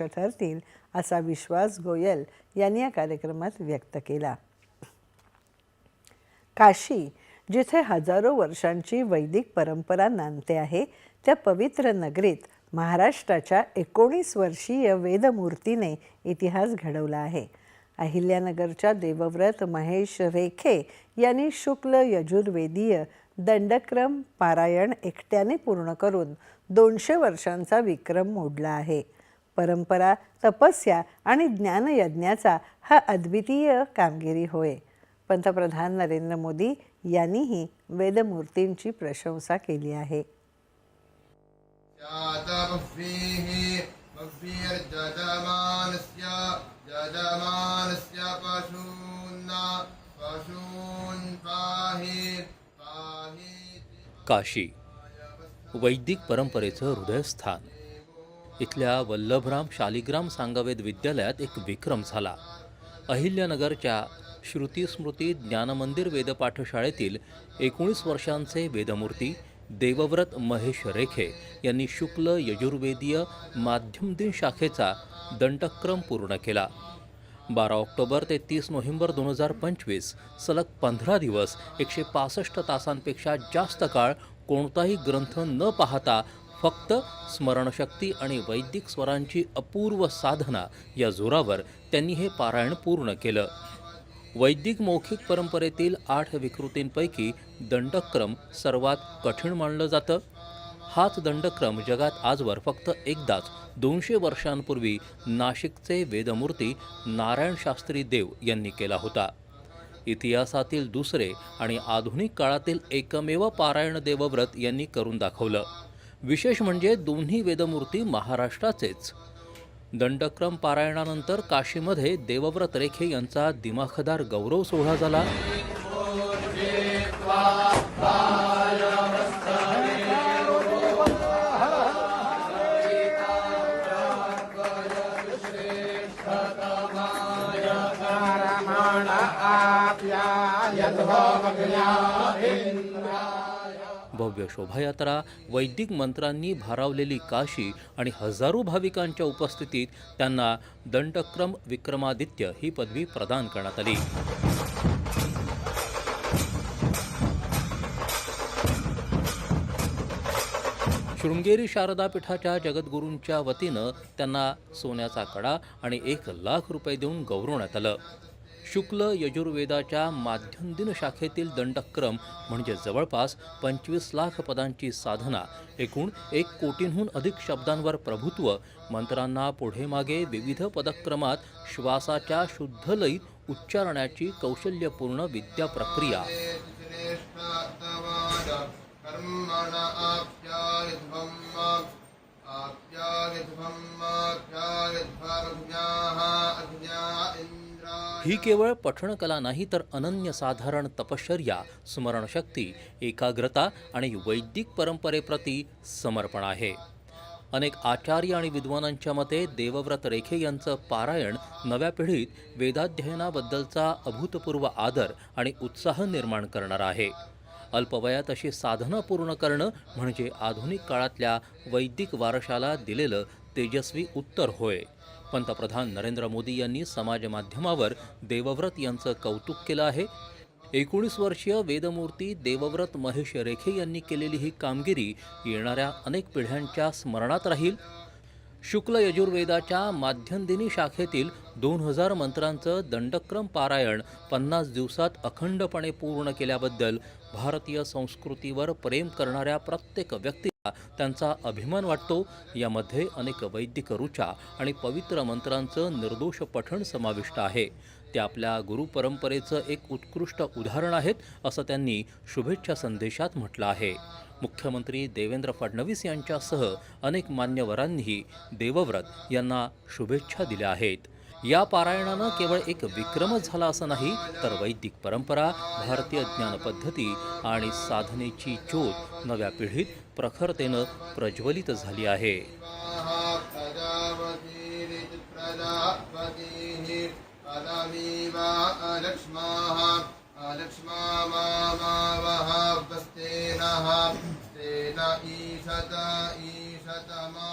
ठरतील असा विश्वास गोयल यांनी या कार्यक्रमात व्यक्त केला. काशी जिथे हजारो वर्षांची वैदिक परंपरा नांदते आहे त्या पवित्र नगरीत महाराष्ट्राच्या एकोणीस वर्षीय वेदमूर्तीने इतिहास घडवला आहे. अहिल्यानगरच्या देवव्रत महेश रेखे यांनी शुक्ल यजुर्वेदीय दंडक्रम पारायण एकट्याने पूर्ण करून दोनशे वर्षांचा विक्रम मोडला आहे. परंपरा तपस्या आणि ज्ञानयज्ञाचा हा अद्वितीय कामगिरी होय. पंतप्रधान नरेंद्र मोदी यांनीही वेदमूर्तींची प्रशंसा केली आहे. काशी वैदिक परंपरेचं हृदयस्थान. इथल्या वल्लभराम शालिग्राम सांगवेद विद्यालयात एक विक्रम झाला. अहिल्यानगरच्या श्रुतीस्मृती ज्ञानमंदिर वेदपाठशाळेतील एकोणीस वर्षांचे वेदमूर्ती देवव्रत महेश रेखे यांनी शुक्ल यजुर्वेदीय माध्यम दिन शाखेचा दंडक्रम पूर्ण केला. बारा ऑक्टोबर ते तीस नोव्हेंबर दोन हजार पंचवीस सलग पंधरा दिवस एकशे पासष्ट तासांपेक्षा जास्त काळ कोणताही ग्रंथ न पाहता फक्त स्मरणशक्ती आणि वैदिक स्वरांची अपूर्व साधना या जोरावर त्यांनी हे पारायण पूर्ण केलं. वैदिक मौखिक परंपरेतील आठ विकृतींपैकी दंडक्रम सर्वात कठीण मानलं जातं. हाच दंडक्रम जगात आजवर फक्त एकदाच दोनशे वर्षांपूर्वी नाशिकचे वेदमूर्ती नारायण शास्त्री देव यांनी केला होता. इतिहासातील दुसरे आणि आधुनिक काळातील एकमेव पारायण देवव्रत यांनी करून दाखवलं. विशेष म्हणजे दोन्ही वेदमूर्ती महाराष्ट्राचेच. दंडक्रम पारायणानंतर काशीमध्ये देवव्रत रेखे यांचा दिमाखदार गौरव सोहळा झाला. भव्य शोभायात्रा वैदिक मंत्रांनी भारावलेली काशी आणि हजारो भाविकांच्या उपस्थितीत त्यांना दंडक्रम विक्रमादित्य ही पदवी प्रदान करण्यात आली. शृंगेरी शारदा पीठाच्या जगद्गुरूंच्या वतीनं त्यांना सोन्याचा कडा आणि एक लाख रुपये देऊन गौरवण्यात आलं. शुक्ल यजुर्वेदाच्या माध्यमदिन शाखेतील दंडक्रम म्हणजे जवळपास पंचवीस लाख पदांची साधना एकूण एक कोटींहून अधिक शब्दांवर प्रभुत्व मंत्रांना पुढे मागे विविध पदक्रमात श्वासाच्या शुद्धलयीत उच्चारण्याची कौशल्यपूर्ण विद्या प्रक्रिया. ही केवळ पठणकला नाही तर अनन्यसाधारण तपश्चर्या स्मरणशक्ती एकाग्रता आणि वैदिक परंपरेप्रती समर्पण आहे. अनेक आचार्य आणि विद्वानांच्या मते देवव्रत रेखे यांचं पारायण नव्या पिढीत वेदाध्ययनाबद्दलचा अभूतपूर्व आदर आणि उत्साह निर्माण करणार आहे. अल्पवयात अशी साधनं पूर्ण करणं म्हणजे आधुनिक काळातल्या वैदिक वारशाला दिलेलं तेजस्वी उत्तर होय. पंतप्रधान नरेंद्र मोदी यांनी समाज माध्यमावर देवव्रत यांचं कौतुक केलं आहे. एकोणीस वर्षीय वेदमूर्ती देवव्रत महेश रेखे यांनी केलेली ही कामगिरी येणाऱ्या अनेक पिढ्यांच्या स्मरणात राहील. शुक्ल यजुर्वेदाच्या माध्यमदिनी शाखेतील दोन हजार मंत्रांचं दंडक्रम पारायण पन्नास दिवसात अखंडपणे पूर्ण केल्याबद्दल भारतीय संस्कृतीवर प्रेम करणाऱ्या प्रत्येक व्यक्ती त्यांचा अभिमान वाटतो. यामध्ये अनेक वैदिक ऋचा आणि पवित्र मंत्रांचं निर्दोष पठण समाविष्ट आहे. ते आपल्या गुरुपरंपरेचं एक उत्कृष्ट उदाहरण आहेत असं त्यांनी शुभेच्छा संदेशात म्हटलं आहे. मुख्यमंत्री देवेंद्र फडणवीस यांच्यासह अनेक मान्यवरांनीही देवव्रत यांना शुभेच्छा दिल्या आहेत. या पारायणानं केवळ एक विक्रमच झाला असं नाही तर वैदिक परंपरा भारतीय ज्ञानपद्धती आणि साधनेची ज्योत नव्या पिढीत प्रखरतेनं प्रज्वलित झाली आहे ईशत ईशतमा